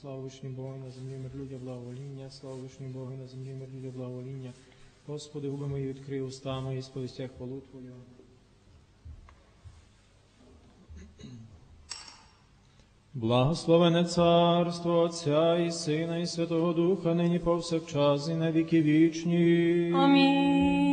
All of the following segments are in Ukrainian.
Слава вишній Богу на землі мир людя благовоління, слава вишній Богу на землі мир людя благовоління. Господи, губи мої відкрий уста мої, сповістях хвалу Твою. Благословене царство Отця і Сина, і Святого Духа, нині повсякчас, і на віки вічні. Амінь.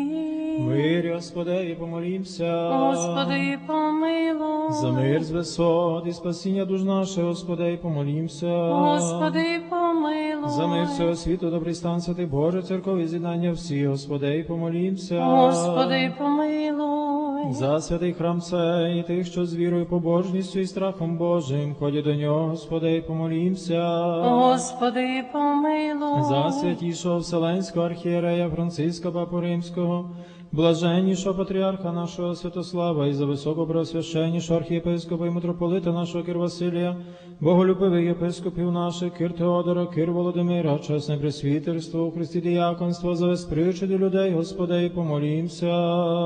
Мирі, Господи, і помолімся. Господи, помилуй. За мир з висот і спасіння душ наше, Господи, і помолімся. Господи, помилуй. За мир всього світу, добрий стан, святий Боже, церкові з'єднання всі, Господи, і помолімся. Господи, помилуй. За святий храм цей, тих, що з вірою, побожністю і страхом Божим, ходять до нього, Господи, і помолімся. Господи, помилуй. За святішого Вселенського архієрея Франциска Папу Римського, блаженнішого патріарха нашого Святослава і за високопросвященнішого архієпископа і митрополита нашого Кир Василія, боголюбивих єпископів наших, Кир Теодора, Кир Володимира, чесне пресвітерство, у Христі діяконство, за весь причуди людей, Господи, і помолімся.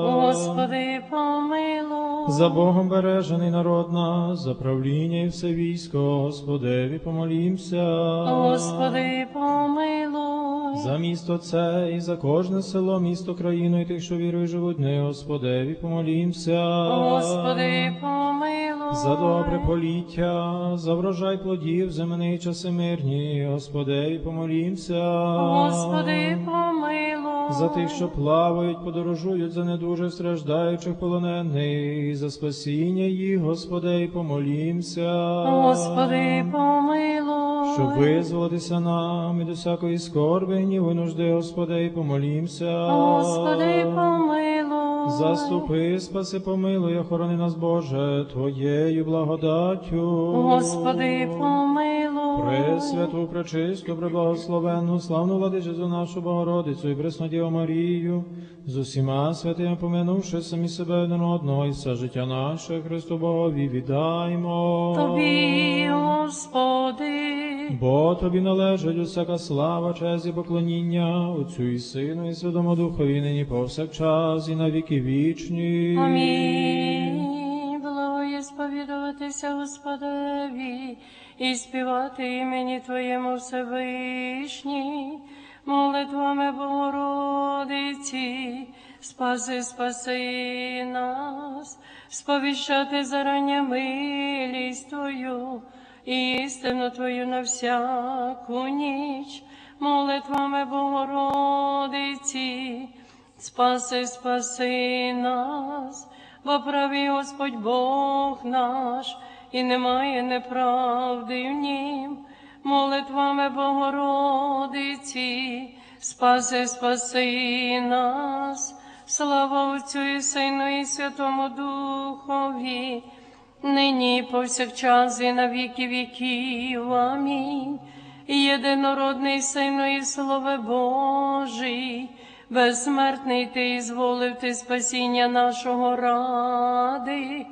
Господи, помилуй. За Богом бережений народ нас, за правління і все військо, Господеві помолімся. Господи, помилуй. За місто це і за кожне село, місто, країну і тих, що вірують, живуть, не Господеві помолімся. Господи, помилуй. За добре поліття, за врожай плодів, земний часи мирні, Господеві помолімся. Господи, помилуй. За тих, що плавають, подорожують, за недуже страждаючих полонених, за спасіння їх, Господи, помолімся. Господи, помилуй. Щоб визволитися нам від усякої скорби, гніву, і нужди, Господи, помолімся. Господи, помилуй. Заступи, спаси, помилуй, охорони нас, Боже, Твоєю благодаттю. Господи, помилуй. Пресвяту, пречисту, преблагословенну, славну владичицю нашу Богородицю і Преснодіву Марію, з усіма святими помянувши самі себе один одного і все життя наше Христу Богові віддаймо. Тобі, Господи, Бо тобі належить усяка слава, честь і поклоніння, Отцю і Сину, і Святому Духові, нині повсякчас, і на віки вічні. Амінь. Благоє сповідуватися Господеві і співати імені Твоєму Всевишній, молитвами Богородиці, спаси, спаси нас, сповіщати зарання милість Твою, істину Твою на всяку ніч, молитвами Богородиці, Спаси, спаси нас, бо правий Господь Бог наш, і немає неправди в нім, молитвами Богородиці, спаси, спаси нас, слава Отцю і Сину, і Святому Духові, нині повсякчас і на віки віків. Амінь. Єдинородний Сину і Слове Божий, безсмертний ти і зволив ти спасіння нашого ради,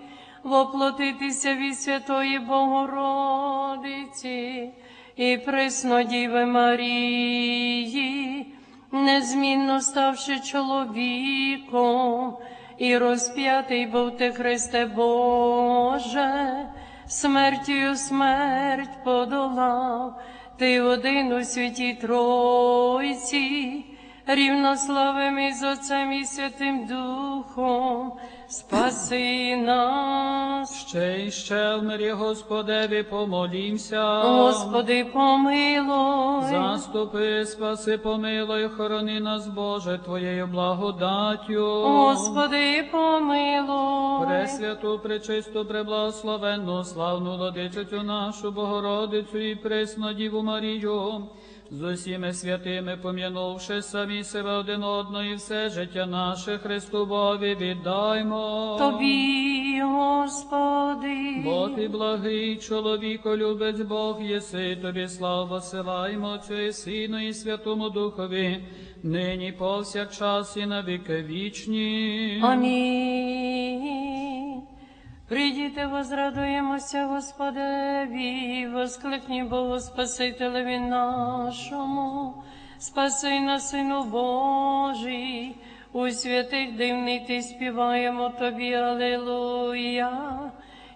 воплотитися від Святої Богородиці і Преснодіви Марії, незмінно ставши чоловіком, і розп'ятий був ти, Христе Боже, смертю смерть подолав, ти один у святій Тройці, рівнославим із Отцем і Святим Духом, спаси нас. Ще й ще в Господеві помолімся. Господи, помилуй. Заступи, спаси, помилуй, хорони нас, Боже, Твоєю благодаттю. Господи, помилуй. Пресвяту, пречисту, преблагословенну, славну владичицю нашу Богородицю і пресну Діву Марію, з усіми святими пом'янувши самі себе один одного і все життя наше Христу Бові віддаймо. Тобі, Господи. Бо ти благий чоловіко, любець Бог єси, тобі славу посилаємо Отцю і Сину і Святому Духові, нині повсякчас і на віки вічні. Амінь. Прийдіте, возрадуємося Господеві, воскликні Богу Спасителеві нашому, спаси нас, Сину Божий, у святих дивний ти співаємо тобі, Аллилуйя.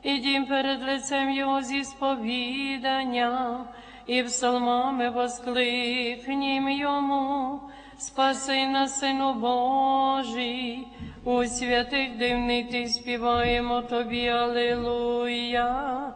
Ідім перед лицем Його зі сповіданням, і псалмами воскликнім йому, спаси нас, Сину Божий, у святих дивний ти співаємо тобі, Алілуя.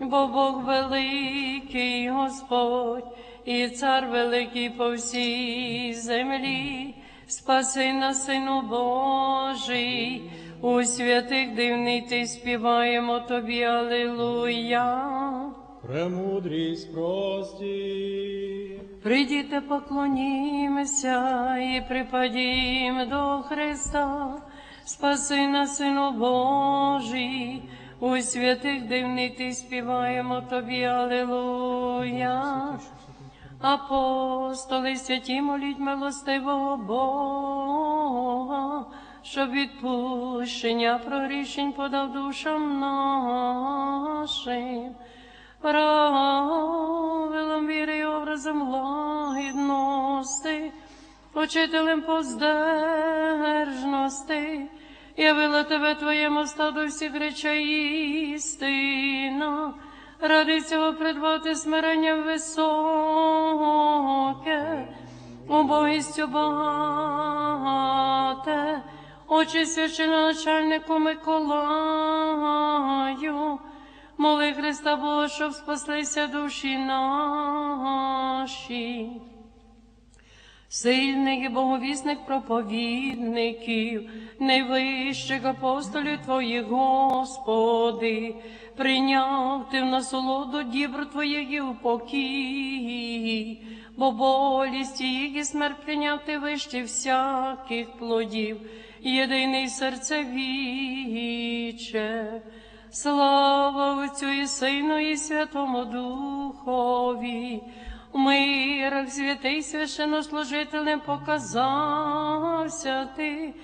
Бо Бог великий Господь, і цар великий по всій землі, спаси нас, Сину Божий, у святих дивний ти співаємо тобі, Алілуя. Премудрість прості. Прийдіте, поклонімося і припадім до Христа, спаси нас, Сину Божий, у святих дивний ти співаємо тобі, Алілуя. Апостоли святі моліть милостивого Бога, щоб відпущення прогрішень подав душам нашим правилом віри і образом лагідності, учителем поздержності, явила тебе твоєму стаду всіх речей істина, ради цього придбати смирення високе, убогістю багате, очі священачальнику Миколаю, Моли Христа Бога, щоб спаслися душі наші. Сильних і боговісних проповідників, найвищих апостолів Твоїх, Господи, прийняв ти в насолоду дібр Твоїх і в бо болість їх і смерть прийняв ти вище всяких плодів, єдиний серцевіче. Слава Отцю і Сину, і Святому Духові, мирах святий священнослужителем показався ти,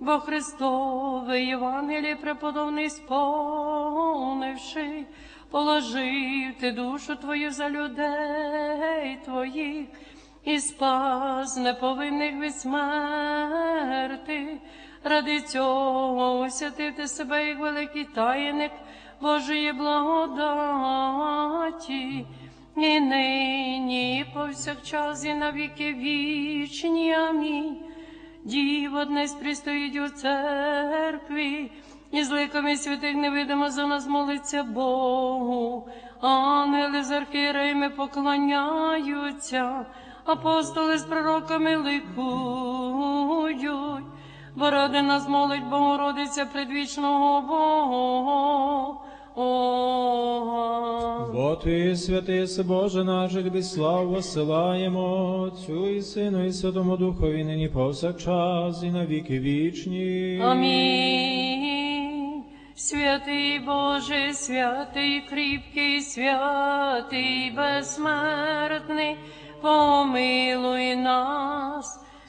бо Христове Євангеліє преподобний сповнивши, положив ти душу твою за людей твоїх і спас неповинних від смерти. Ради цього освятив себе як великий таїник Божої благодаті, і нині, і повсякчас, і на віки вічні. Амінь. Дів одне пристоїть у церкві, і з ликами святих невидимо за нас молиться Богу. Ангели з архієреями поклоняються, апостоли з пророками ликують. Бо ради нас молить Богородиця предвічного Бога. Бо ти, святий Боже наш, тобі славу посилаємо, Отцю і Сину, і Святому Духові, нині повсякчас, і на віки вічні. Амінь. Святий Боже, святий кріпкий, святий безсмертний, помилуй нас.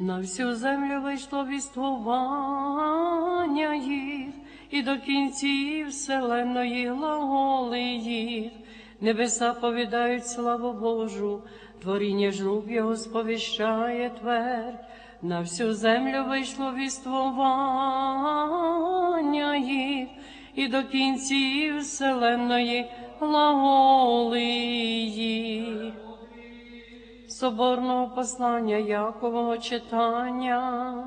На всю землю вийшло віствування їх, і до кінців вселенної глаголи їх. Небеса повідають славу Божу, творіння ж рук його сповіщає твердь. На всю землю вийшло віствування їх, і до кінців вселенної глаголи їх соборного послання Якового читання.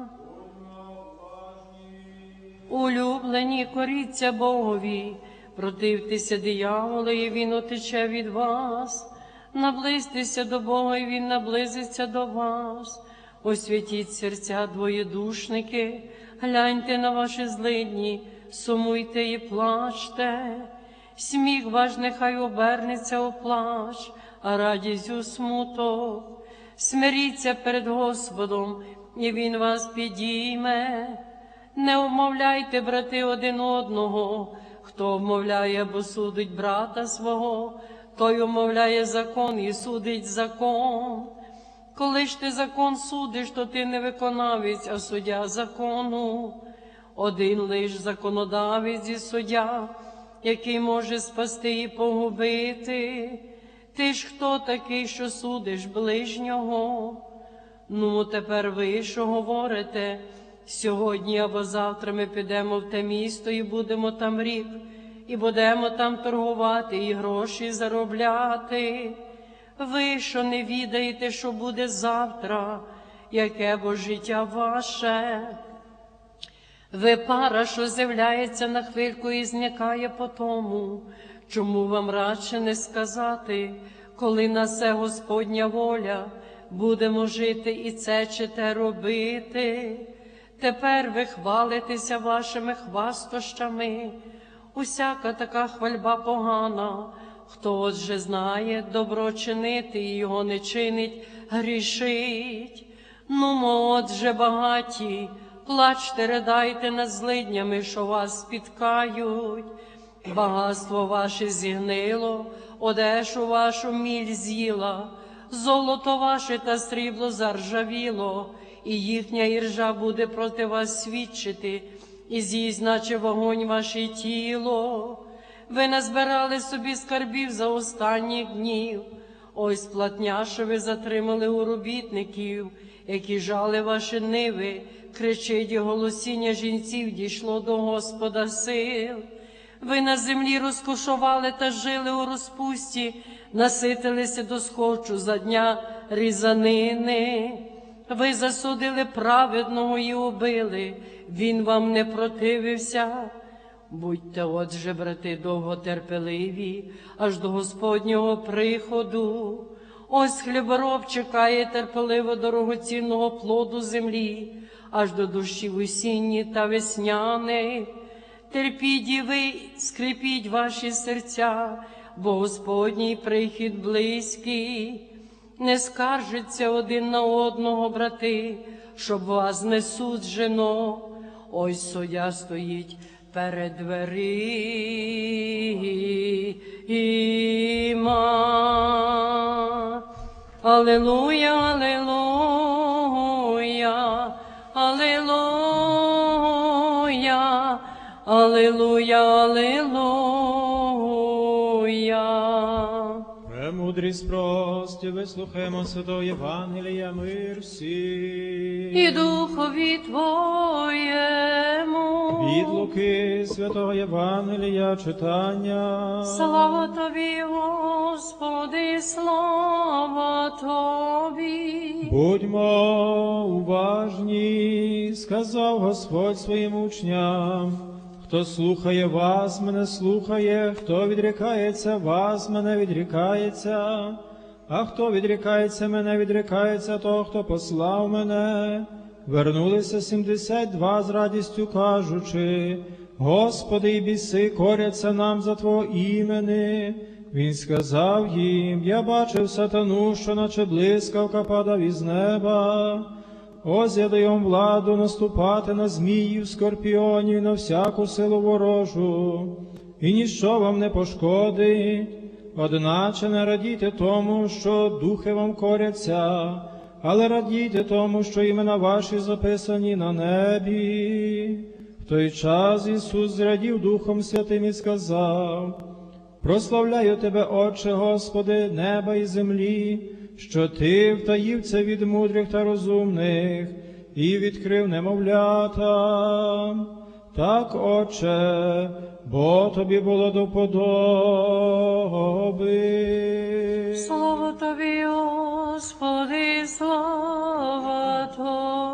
Улюблені коріться Богові, противтеся дияволу, і він утече від вас. Наблизьтеся до Бога, і він наблизиться до вас. освятіть серця двоєдушники, гляньте на ваші злидні, сумуйте і плачте. Сміх ваш нехай обернеться у плач, а радість у смуток. Смиріться перед Господом, і Він вас підійме. Не вмовляйте, брати, один одного, хто вмовляє або судить брата свого, той умовляє закон і судить закон. Коли ж ти закон судиш, то ти не виконавець, а суддя закону. Один лиш законодавець і суддя, який може спасти і погубити. Ти ж хто такий, що судиш ближнього? Ну, тепер ви що говорите? Сьогодні або завтра ми підемо в те місто і будемо там рік, і будемо там торгувати і гроші заробляти. Ви що не відаєте, що буде завтра, яке бо життя ваше? Ви пара, що з'являється на хвильку і зникає по тому, чому вам радше не сказати, коли на це Господня воля, будемо жити і це чи те робити. Тепер ви хвалитеся вашими хвастощами. Усяка така хвальба погана, хто отже знає добро чинити і його не чинить, грішить. Ну, отже, багаті, плачте, ридайте над злиднями, що вас спіткають. Багатство ваше зігнило, одежу вашу міль з'їла, золото ваше та срібло заржавіло, і їхня іржа буде проти вас свідчити, і з'їсть, наче вогонь ваше тіло. Ви назбирали собі скарбів за останніх днів. Ось платня, ви затримали у робітників, які жали ваші ниви, кричить і голосіння жінців дійшло до Господа сил. Ви на землі розкошували та жили у розпусті, наситилися до схочу за дня різанини. Ви засудили праведного і убили, він вам не противився. Будьте, отже, брати, довготерпеливі, аж до Господнього приходу. Ось хлібороб чекає терпеливо дорогоцінного плоду землі, аж до дощів осінні та весняних. Терпіть і ви, скріпіть ваші серця, бо Господній прихід близький. Не скаржиться один на одного, брати, щоб вас не суджено. Ось суддя стоїть перед дверима. Аллилуйя, аллилуйя, аллилуйя, аллилуйя, аллилуйя. Премудрість прості, вислухаємо святого Євангелія, мир всім. І духові Твоєму. Від Луки святого Євангелія читання. Слава Тобі, Господи, слава Тобі. Будьмо уважні, сказав Господь своїм учням. Хто слухає вас, мене слухає, хто відрікається вас, мене відрікається, а хто відрікається мене, відрікається того, хто послав мене. Вернулися сімдесят два з радістю кажучи, Господи, і біси коряться нам за Твого імени. Він сказав їм, я бачив сатану, що наче блискавка падав із неба. Ось я даю вам владу наступати на зміїв, скорпіонів на всяку силу ворожу, і ніщо вам не пошкодить. Одначе не радійте тому, що духи вам коряться, але радійте тому, що імена ваші записані на небі. В той час Ісус зрадів Духом Святим і сказав, Прославляю Тебе, Отче Господи, неба і землі, що Ти втаїв це від мудрих та розумних і відкрив немовлята. Так, Отче, бо Тобі було до подоби. Слава Тобі, Господи, слава Тобі.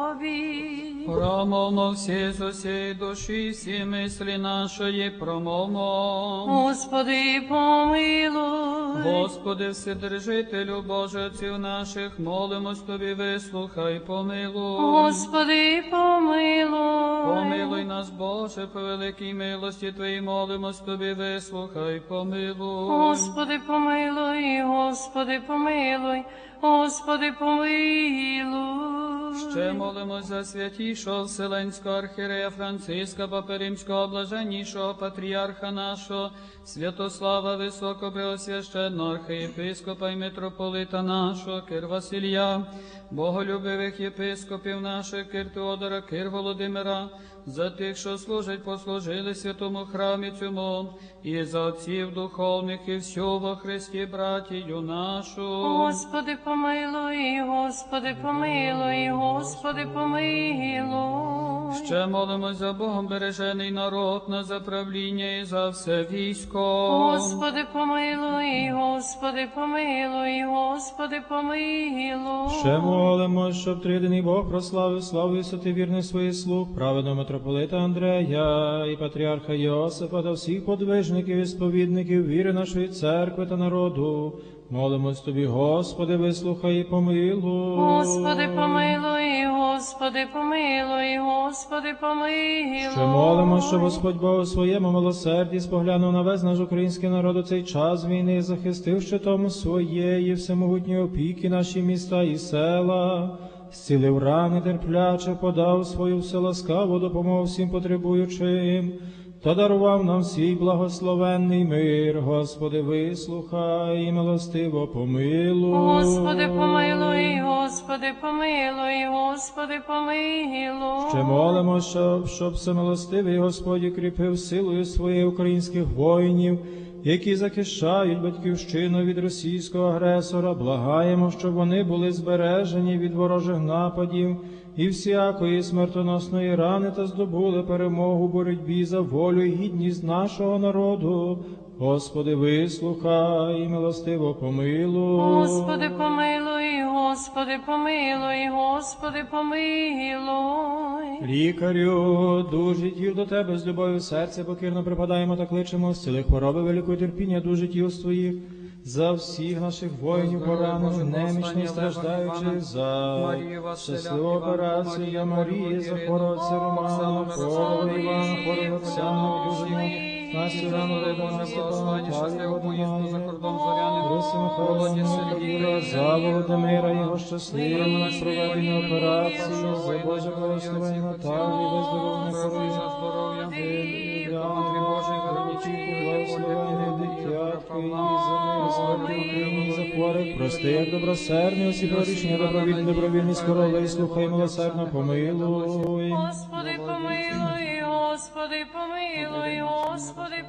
Промовмо всі з усієї душі, всі мислі нашої промовмо. Господи, помилуй. Господи, Вседержителю Боже, Отців наших, молимось Тобі, вислухай, помилуй. Господи, помилуй. Помилуй нас, Боже, по великій милості Твоїй, молимось Тобі, вислухай, помилуй. Господи, помилуй, Господи, помилуй, Господи, помилуй. Ще молимось за святішого Вселенського архірея Франциска, Папи Римського, блаженнішого патріарха нашого, Святослава Високопреосвященного архієпископа і митрополита нашого, Кир Василія, боголюбивих єпископів наших, Кир Теодора, Кир Володимира, за тих, що служать, послужили святому храмі цьому, і за отців духовних, і всього во Христі, братію нашу. Господи, помилуй, Господи, помилуй, Господи, помилуй. Ще молимось за Богом бережений народ на заправління і за все військо. Господи, помилуй, Господи, помилуй, Господи, помилуй. Ще молимо, щоб триєдиний Бог прославив славу і соти вірних своїх слуг, праведного митрополита Андрея і патріарха Йосифа та всіх подвижників і сповідників віри нашої церкви та народу. Молимось тобі, Господи, вислухай і помилуй. Господи, помилуй, Господи, помилуй, Господи, помилуй. Ще молимо, що Господь Бог у своєму милосерді споглянув на весь наш український народ у цей час війни, захистив щитом своєї всемогутньої опіки наші міста і села, зцілив рани терпляче, подав свою вселаскаву допомогу всім потребуючим, та дарував нам свій благословенний мир. Господи, вислухай і милостиво помилуй. Господи, помилуй, Господи, помилуй, Господи, помилуй. Ще молимо, щоб, щоб всемилостивий Господь кріпив силою своїх українських воїнів, які захищають батьківщину від російського агресора. Благаємо, щоб вони були збережені від ворожих нападів і всякої смертоносної рани та здобули перемогу боротьбі за волю і гідність нашого народу. Господи, вислухай і милостиво помилуй. Господи, помилуй, Господи, помилуй, Господи, помилуй. Лікарю, дуже тіл до тебе з любов'ю серця покірно припадаємо та кличемо з цілих хвороби великої терпіння дуже тіл своїх. За всіх наших воїнів поранених, немічних, страждаючих, за щасливу операцію я Марії, за хородця Романа, Полова Івана, хорого Оксану, Южину, Настю Рану, Рибана, Степана, Талію, Водонаї, Лису Михайловну, Юра, за Володимира, його щасливим проведення операції, за Боже благословення Наталії, бездоровне здоров'я, Андрій Божий, Вероничі, благословення дитятки, і за мир, смерті за хворих, прости, як добросердний, усі прорішення, добровільні, добровільні, скоро, і слухай, милосердно, помилуй. Господи, помилуй, Господи, помилуй, Господи,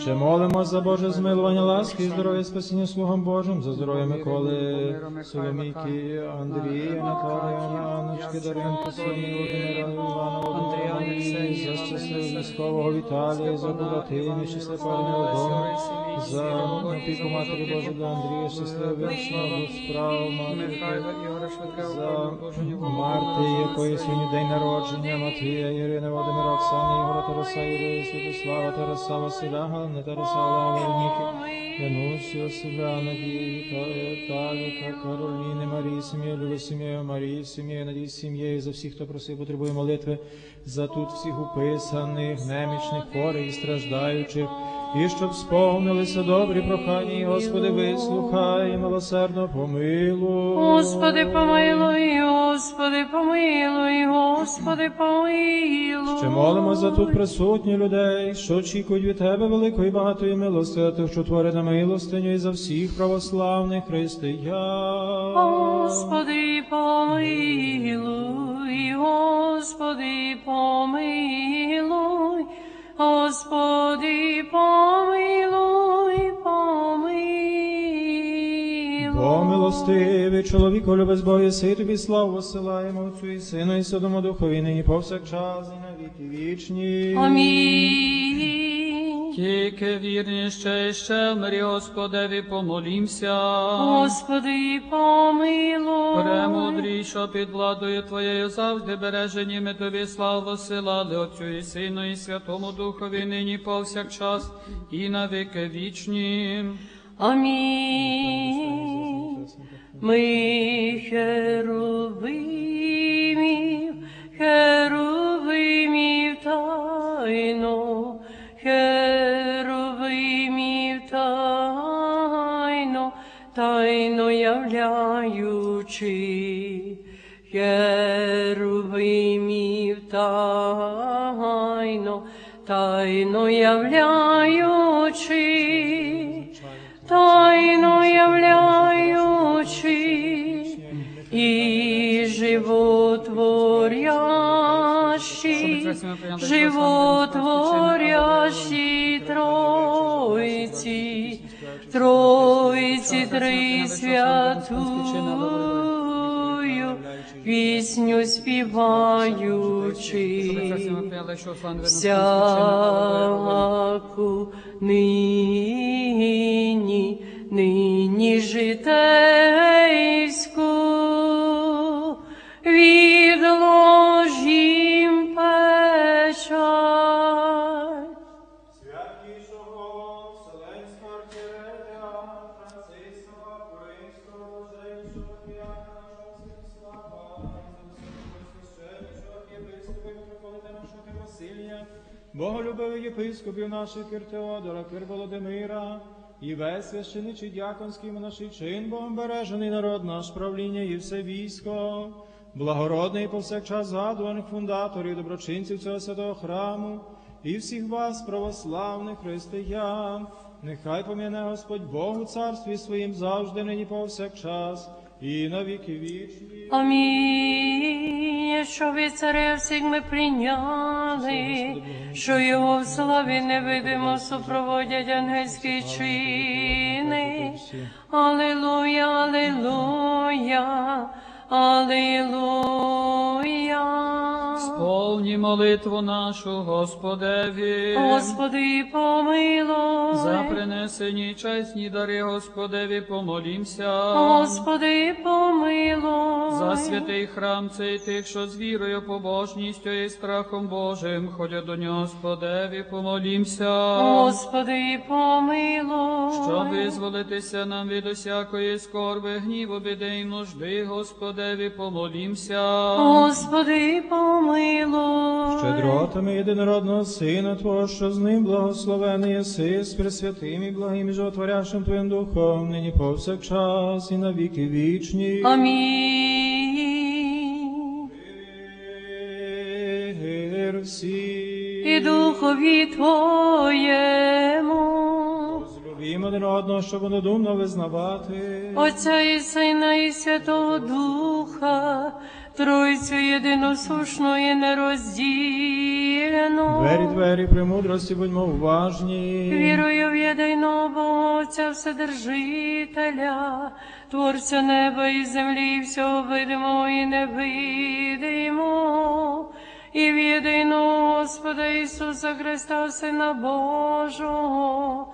Ще помилуй. молимо за Боже змилування, ласки і здоров'я спасіння слугам Божим, за здоров'я Миколи, Соломійки, Андрія, Наталії, Анночки, Даринки, Соні, Володимира, Івана, Володимира, за щасливого військового Віталія, за Буратині, щасливого Володимира, за опіку Матері Божої для Андрія, щасливого вічного справ Матері, за Марти, якої сьогодні день народження, Матвія, Ірини, Володимира, Оксани, Ігора, Тараса, Ірини, Святослава, Тараса, Василя, Галини, Тараса, Олега, Вероніки, Янусі, Василя, Надії, Віталія, Таліка, Кароліни, Марії, сім'єю, Люби сім'єю, Марії, сім'єю, Надії, сім'єю, за всіх, хто просив, потребує молитви, за тут всіх уписаних, немічних, хворих і страждаючих, і щоб сповнилися добрі прохання, Господи, вислухай, милосердно помилуй. Господи, помилуй, Господи, помилуй, Господи, помилуй. Ще молимо за тут присутніх людей, що очікують від Тебе великої багатої милости, а тих, що творить на милостиню і за всіх православних християн. Господи, помилуй, Господи, помилуй, Господи, помилуй, помилуй. Помилостивий, чоловіку любець Бог, єси тобі славу і Отцю і Сину і Святому Духові, нині повсякчас і на віки вічні. Амінь. Тільки вірніше, ще в мирі Господеві помолімся. Господи, помилуй. Премудрій, що під владою Твоєю завжди бережені ми Тобі славу силали Отцю і Сину і Святому Духові нині повсякчас і на віки вічні. Амінь. Ми херовимів, херовимів тайно, херовимів тайно, тайно являючи, херовимів тайно, тайно являючи тайно являючи і животворящий, животворящий Тройці, Тройці три святую, пісню співаючи. Всяку нині, нині житейську, боголюбивих єпископів наших Кир Теодора, Володимира, і весь священичий дяконський монаший чин, Богом бережений народ наш, правління і все військо, благородний повсякчас згадуваних фундаторів, доброчинців цього святого храму, і всіх вас, православних християн, нехай пом'яне Господь Богу царстві своїм завжди, нині повсякчас, і на віки вічні. Амінь, що від царя всіх ми прийняли, що його в славі невидимо супроводять ангельські чини. Алілуя, алілуя, алілуя. Сповні молитву нашу Господеві. Господи, помилуй. За принесені чесні дари Господеві помолімся. Господи, помилуй. За святий храм цей тих, що з вірою, побожністю і страхом Божим ходять до нього, Господеві, помолімся. Господи, помилуй. Щоб визволитися нам від усякої скорби, гніву, біди і нужди, Господеві, помолімся. Господи, помилуй. Щедротами єдинородного Сина Твого, що з ним благословений єси, з пресвятим і благим і животворящим Твоїм Духом, нині повсякчас і на віки вічні. Амінь. Мир всі. І духові Твоєму, Злюбімо один одного, щоб однодумно визнавати. Отця і Сина, і Святого Духа, Тройцю єдиносушну і нероздільну. Двері, двері, премудрості, будьмо уважні. Вірую в єдиного Бога, Отця Вседержителя, Творця неба і землі, і всього видимого і невидимого, і в єдиного Господа Ісуса Христа, Сина Божого,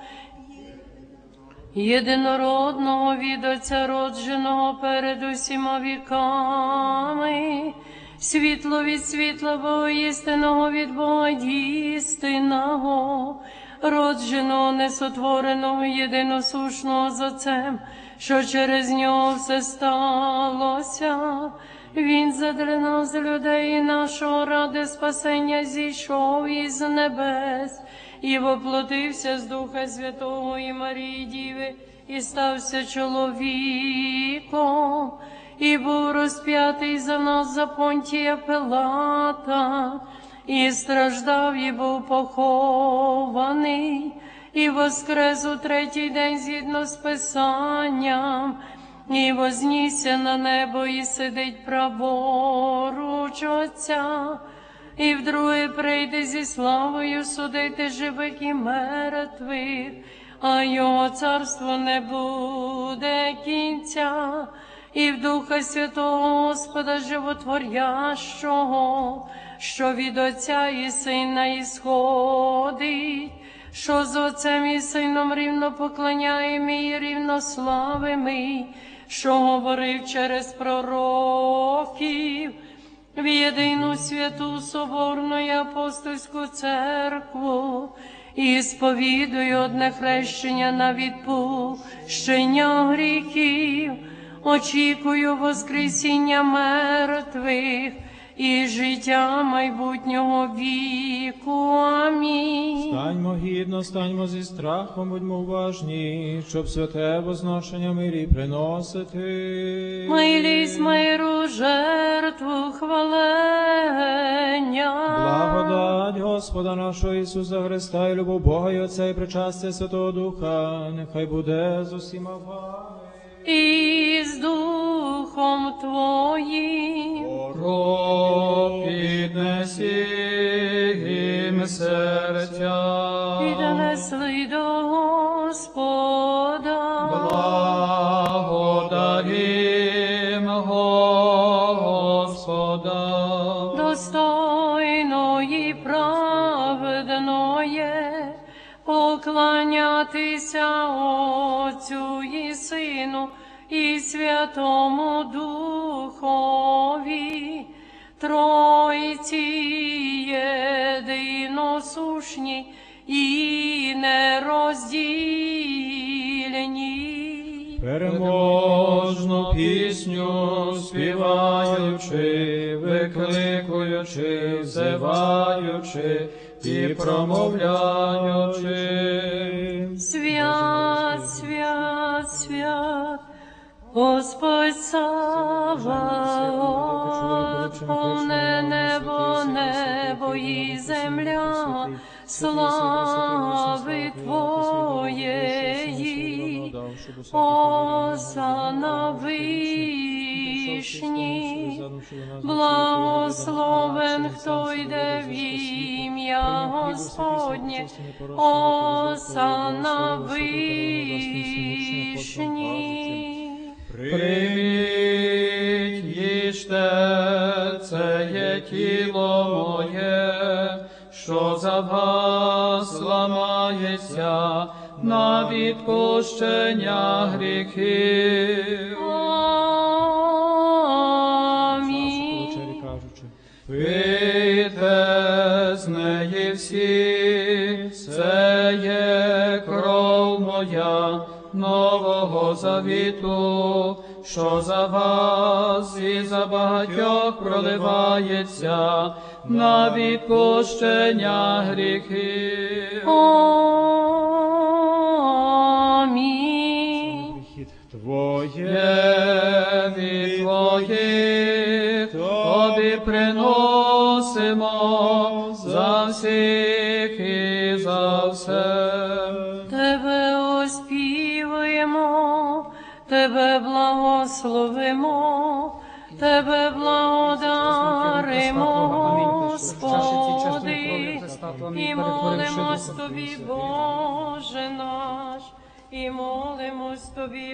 єдинородного від Отця родженого перед усіма віками, світло від світла Бога істинного від Бога істинного, родженого, несотвореного, єдиносушного з Отцем, що через нього все сталося. Він задля нас, людей нашого ради спасення, зійшов із небес і воплотився з Духа Святого і Марії Діви, і стався чоловіком, і був розп'ятий за нас за понтія Пилата, і страждав, і був похований, і воскрес у третій день згідно з Писанням, і вознісся на небо, і сидить праворуч Отця. І вдруге прийде зі славою судити живих і мертвих, а його царство не буде кінця, і в Духа Святого Господа Животворящого, що від Отця і Сина ісходить, що з Отцем і Сином рівно поклоняємо і рівно славимо, що говорив через пророків, в єдину святу Соборну і апостольську церкву і сповідую одне хрещення на відпущення гріхів, очікую Воскресіння мертвих і життя майбутнього віку. Амінь. Станьмо гідно, станьмо зі страхом, будьмо уважні, щоб святе возношення мирі приносити. Милість миру жертву хвалення. Благодать Господа нашого Ісуса Христа і любов Бога і Отця і причастя Святого Духа, нехай буде з усіма вами. І з духом твоїм. Про піднесім серця. Піднесли до Господа. Благодарим Господа. Достойно і праведно є поклонятися Отцю і Сину Святому Духові, Тройці єдиносушні і нероздільні. Переможну пісню співаючи, викликуючи, взиваючи і промовляючи. Свят, свят, свят, Господь Саваот, повне небо, небо і земля, слави Твоєї, Осана вишні, благословен, хто йде в ім'я Господнє, Осана вишні. Прийміть, їжте, це є тіло моє, що за вас ламається на відпущення гріхів. Амінь. Пийте з неї всі, це є кров моя нового завіту, що за вас і за багатьох проливається на відпущення гріхів. Амінь. Твоє благословимо, Тебе благодаримо, Господи, і молимось Тобі, Боже наш, і молимось Тобі.